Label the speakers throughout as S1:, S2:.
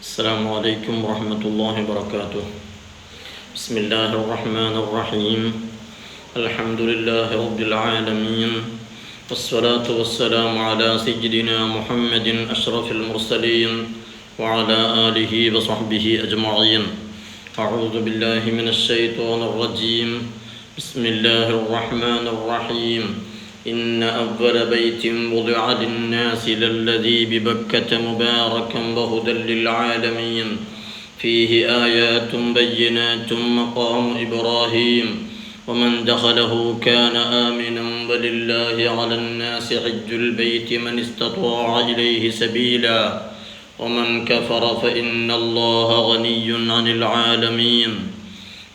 S1: السلام عليكم ورحمة الله وبركاته. بسم الله الرحمن الرحيم. الحمد لله رب العالمين. والصلاة والسلام على سيدنا محمد أشرف المرسلين وعلى آله وصحبه أجمعين. أعوذ بالله من الشيطان الرجيم. بسم الله الرحمن الرحيم. إن أول بيت وضع للناس للذي ببكة مباركا وهدى للعالمين. فيه آيات بينات مقام إبراهيم. ومن دخله كان آمنا ولله على الناس حج البيت من استطاع إليه سبيلا. ومن كفر فإن الله غني عن العالمين.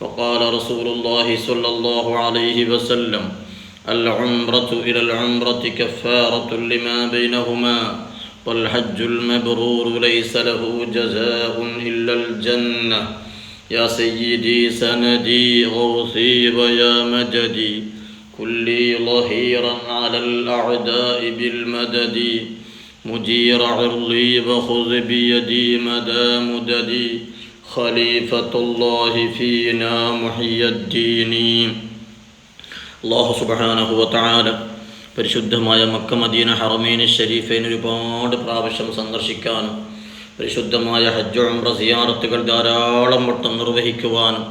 S1: وقال رسول الله صلى الله عليه وسلم العمرة إلى العمرة كفارة لما بينهما والحج المبرور ليس له جزاء إلا الجنة. يا سيدي سندي غوثي ويا مددي كلي ظهيرا على الأعداء بالمدد. مجير عرضي وخذ بيدي مدى مددي خليفة الله فينا محيي الدين. അള്ളാഹു സുബാനഹുവത്താല പരിശുദ്ധമായ Mecca Medina ഹറമീന് ഷരീഫൈന് ഒരുപാട് പ്രാവശ്യം സന്ദർശിക്കാനും പരിശുദ്ധമായ ഹജ്ജ് ഉംറ ധാരാളം വട്ടം നിർവഹിക്കുവാനും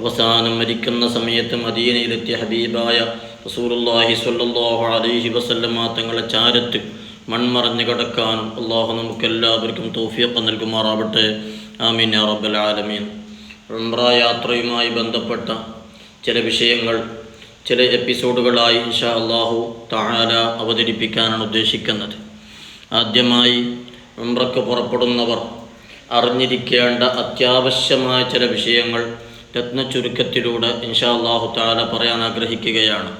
S1: അവസാനം മരിക്കുന്ന സമയത്ത് മദീനയിലെത്തിയ ഹബീബായ റസൂലുള്ളാഹി സ്വല്ലല്ലാഹു അലൈഹി വസല്ലമ തങ്ങളെ ചാരത്ത് മൺമറഞ്ഞു കിടക്കാനും അള്ളാഹു നമുക്കെല്ലാവർക്കും തൗഫീഖ് നൽകുമാറാവട്ടെ. ആമീൻ റബ്ബൽ ആലമീൻ. ഉംറ യാത്രയുമായി ബന്ധപ്പെട്ട ചില വിഷയങ്ങൾ ചില എപ്പിസോഡുകളായി ഇൻഷാ അള്ളാഹു താഴ അവതരിപ്പിക്കാനാണ് ഉദ്ദേശിക്കുന്നത്. ആദ്യമായി ഉംറക്ക് പുറപ്പെടുന്നവർ അറിഞ്ഞിരിക്കേണ്ട അത്യാവശ്യമായ ചില വിഷയങ്ങൾ രത്ന ചുരുക്കത്തിലൂടെ ഇൻഷാ അള്ളാഹു താല പറയാൻ ആഗ്രഹിക്കുകയാണ്.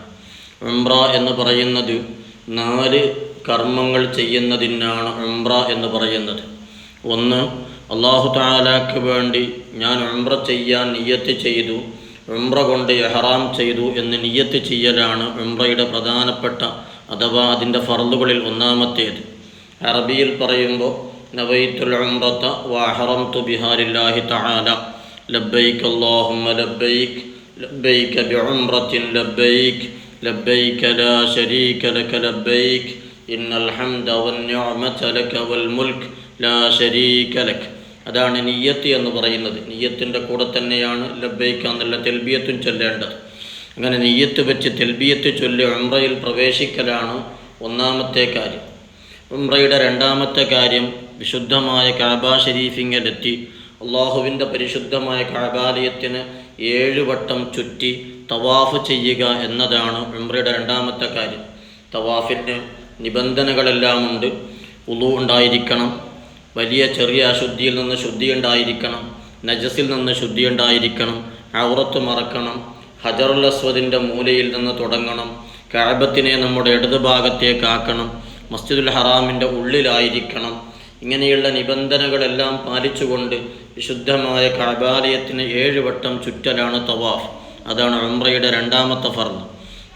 S1: ഉംറ എന്ന് പറയുന്നത് നാല് കർമ്മങ്ങൾ ചെയ്യുന്നതിനാണ് ഉംറ എന്ന് പറയുന്നത്. ഒന്ന് അള്ളാഹു താലാക്ക് വേണ്ടി ഞാൻ ഉംറ ചെയ്യാൻ നിയ്യത്ത് ചെയ്തു. ഉംറ കൊണ്ട് എഹറാം ചെയ്തു എന്ന് നിയ്യത്ത് ചെയ്യലാണ് ഉംറയുടെ പ്രധാനപ്പെട്ട അഥവാ അതിന്റെ ഫറലുകളിൽ ഒന്നാമത്തേത്. അറബിയിൽ പറയുമ്പോൾ നവൈത്തുൽ ഉംറത്ത വാഹറം തു ബിഹാരില്ലാഹി തആല ലബ്ബൈക്ക് അല്ലാഹുമ്മ ലബ്ബൈക്ക് ലബ്ബൈക്ക് ബിഉംറത്തിൻ ലബ്ബൈക്ക് ലബ്ബൈക്ക് ലാ ശരീക ലക ലബ്ബൈക്ക് ഇന്നൽ ഹംദ വൻ നിഅമത ലക വൽ മുൽക്ക് ലാ ശരീക ലക അതാണ് നീയത്ത് എന്ന് പറയുന്നത്. നീയത്തിന്റെ കൂടെ തന്നെയാണ് ലബ്ബൈക്ക എന്നുള്ള തെൽബിയത്തും ചൊല്ലേണ്ടത്. അങ്ങനെ നെയ്യത്ത് വെച്ച് തെൽബിയത്ത് ചൊല്ലി ഉംറയിൽ പ്രവേശിക്കലാണ് ഒന്നാമത്തെ കാര്യം. ഉംറയുടെ രണ്ടാമത്തെ കാര്യം വിശുദ്ധമായ കഅബ ഷരീഫിങ്ങിലെത്തി അള്ളാഹുവിന്റെ പരിശുദ്ധമായ കാബാലയത്തിന് ഏഴ് വട്ടം ചുറ്റി തവാഫ് ചെയ്യുക എന്നതാണ് ഉംറയുടെ രണ്ടാമത്തെ കാര്യം. തവാഫിന് നിബന്ധനകളെല്ലാം ഉണ്ട്. ഉളു ഉണ്ടായിരിക്കണം. വലിയ ചെറിയ അശുദ്ധിയിൽ നിന്ന് ശുദ്ധി ഉണ്ടായിരിക്കണം നജസിൽ നിന്ന് ശുദ്ധി ഉണ്ടായിരിക്കണം ഔറത്ത് മറക്കണം ഹജറുൽ അസ്വദിന്റെ മൂലയിൽ നിന്ന് തുടങ്ങണം കാബത്തിനെ നമ്മുടെ ഇടത് ഭാഗത്തേക്ക് ആക്കണം മസ്ജിദുൽ ഹറാമിന്റെ ഉള്ളിലായിരിക്കണം. ഇങ്ങനെയുള്ള നിബന്ധനകളെല്ലാം പാലിച്ചുകൊണ്ട് വിശുദ്ധമായ കാബാലയത്തിന് ഏഴ് വട്ടം ചുറ്റലാണ് തവാഫ്. അതാണ് ഉംറയുടെ രണ്ടാമത്തെ ഫർദ്.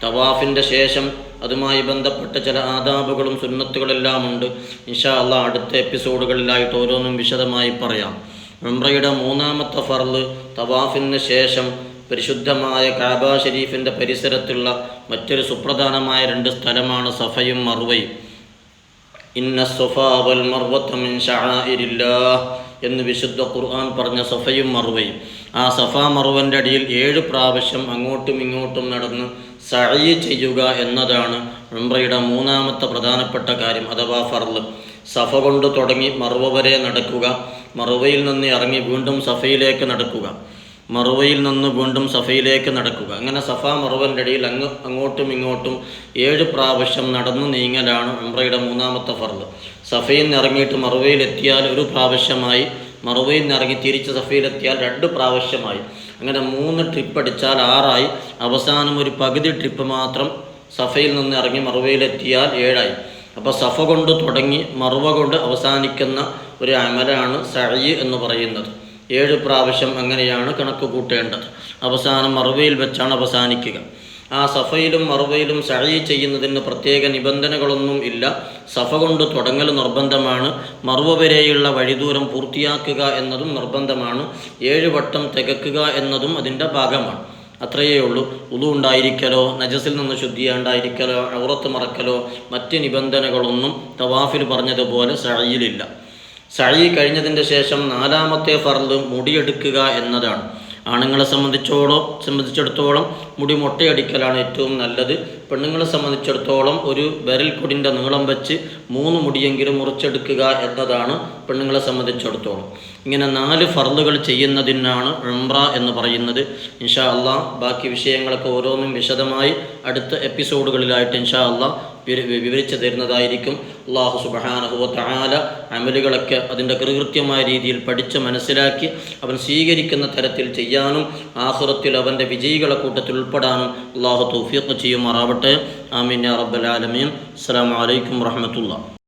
S1: തവാഫിന്റെ ശേഷം അതുമായി ബന്ധപ്പെട്ട ചില ആദാബുകളും സുന്നത്തുകളെല്ലാം ഉണ്ട് ഇൻഷാ അല്ല അടുത്ത എപ്പിസോഡുകളിലായിട്ട് ഓരോന്നും വിശദമായി പറയാം. ഉംറയുടെ മൂന്നാമത്തെ ഫർൾ തവാഫിന് ശേഷം പരിശുദ്ധമായ കാബ ഷരീഫിന്റെ പരിസരത്തുള്ള മറ്റൊരു സുപ്രധാനമായ രണ്ട് സ്ഥലമാണ് സഫയും മറുവയും ഇന്ന സൊഫാവൽ വൽ ഷാഹിരില്ല എന്ന് വിശുദ്ധ ഖുർആൻ പറഞ്ഞ സഫയും മറുവയും ആ സഫ മറുവന്റെ അടിയിൽ ഏഴ് പ്രാവശ്യം അങ്ങോട്ടും ഇങ്ങോട്ടും നടന്ന് സഴി ചെയ്യുക എന്നതാണ് ഉംറയുടെ മൂന്നാമത്തെ പ്രധാനപ്പെട്ട കാര്യം അഥവാ ഫർൾ സഫ കൊണ്ട് തുടങ്ങി മറുവ വരെ നടക്കുക. മറുവയിൽ നിന്ന് ഇറങ്ങി വീണ്ടും സഫയിലേക്ക് നടക്കുക. മറുവയിൽ നിന്ന് വീണ്ടും സഫയിലേക്ക് നടക്കുക. അങ്ങനെ സഫ മറുവന്റെ ഇടയിൽ അങ്ങ് അങ്ങോട്ടും ഇങ്ങോട്ടും ഏഴ് പ്രാവശ്യം നടന്നു നീങ്ങലാണ് ഉംറയുടെ മൂന്നാമത്തെ ഫർൾ സഫയിൽ നിന്ന് ഇറങ്ങിയിട്ട് മറുവയിൽ എത്തിയാൽ ഒരു പ്രാവശ്യമായി മറുവയിൽ നിന്ന് ഇറങ്ങി തിരിച്ച് സഫയിലെത്തിയാൽ രണ്ട് പ്രാവശ്യമായി. അങ്ങനെ മൂന്ന് ട്രിപ്പ് അടിച്ചാൽ ആറായി. അവസാനം ഒരു പകുതി ട്രിപ്പ് മാത്രം സഫയിൽ നിന്ന് ഇറങ്ങി മറുവയിലെത്തിയാൽ ഏഴായി. അപ്പോൾ സഫ കൊണ്ട് തുടങ്ങി മറുവ കൊണ്ട് അവസാനിക്കുന്ന ഒരു അമലാണ് സഴി എന്ന് പറയുന്നത്. ഏഴ് പ്രാവശ്യം അങ്ങനെയാണ് കണക്ക് കൂട്ടേണ്ടത്. അവസാനം മറുവയിൽ വെച്ചാണ് അവസാനിക്കുക. ആ സഫയിലും മറുവയിലും സഴി ചെയ്യുന്നതിന് പ്രത്യേക നിബന്ധനകളൊന്നും ഇല്ല. സഫ കൊണ്ട് തുടങ്ങൽ നിർബന്ധമാണ്. മറുവ വരെയുള്ള വഴിദൂരം പൂർത്തിയാക്കുക എന്നതും നിർബന്ധമാണ്. ഏഴ് വട്ടം തികക്കുക എന്നതും അതിന്റെ ഭാഗമാണ്. അത്രയേ ഉള്ളൂ. ഉളു ഉണ്ടായിരിക്കലോ നജസിൽ നിന്ന് ശുദ്ധിയാണ്ടായിരിക്കലോ ഔറത്ത് മറക്കലോ മറ്റ് നിബന്ധനകളൊന്നും തവാഫിൽ പറഞ്ഞതുപോലെ സഴയിലില്ല സഴി കഴിഞ്ഞതിന്റെ ശേഷം നാലാമത്തെ ഫർദ് മുടിയെടുക്കുക എന്നതാണ്. ആണുങ്ങളെ സംബന്ധിച്ചോളം സംബന്ധിച്ചിടത്തോളം മുടി മൊട്ടയടിക്കലാണ് ഏറ്റവും നല്ലത്. പെണ്ണുങ്ങളെ സംബന്ധിച്ചിടത്തോളം ഒരു വിരൽക്കൊടിന്റെ നീളം വെച്ച് മൂന്ന് മുടിയെങ്കിലും മുറിച്ചെടുക്കുക എന്നതാണ് പെണ്ണുങ്ങളെ സംബന്ധിച്ചിടത്തോളം. ഇങ്ങനെ നാല് ഫർദുകൾ ചെയ്യുന്നതിനാണ് ഉംറ എന്ന് പറയുന്നത്. ഇൻഷാ അള്ളാ ബാക്കി വിഷയങ്ങളൊക്കെ ഓരോന്നും വിശദമായി അടുത്ത എപ്പിസോഡുകളിലായിട്ട് ഇൻഷാ അള്ളാ വിവരി- വിവരിച്ചു തരുന്നതായിരിക്കും. അള്ളാഹു സുബഹാനഹുവ തആല അമലുകളൊക്കെ അതിന്റെ കൃകൃത്യമായ രീതിയിൽ പഠിച്ച് മനസ്സിലാക്കി അവൻ സ്വീകരിക്കുന്ന തരത്തിൽ ചെയ്യാനും ആഹുറത്തിൽ അവന്റെ വിജയികളെ കൂട്ടത്തിൽ ഉൾപ്പെടാനും അള്ളാഹു തൗഫീഖ് ചെയ്യുമാറാവട്ടെ. ആമീൻ യാ റബ്ബൽ ആലമീൻ. അസ്സലാമു അലൈക്കും വറഹ്മത്തുള്ളാഹി.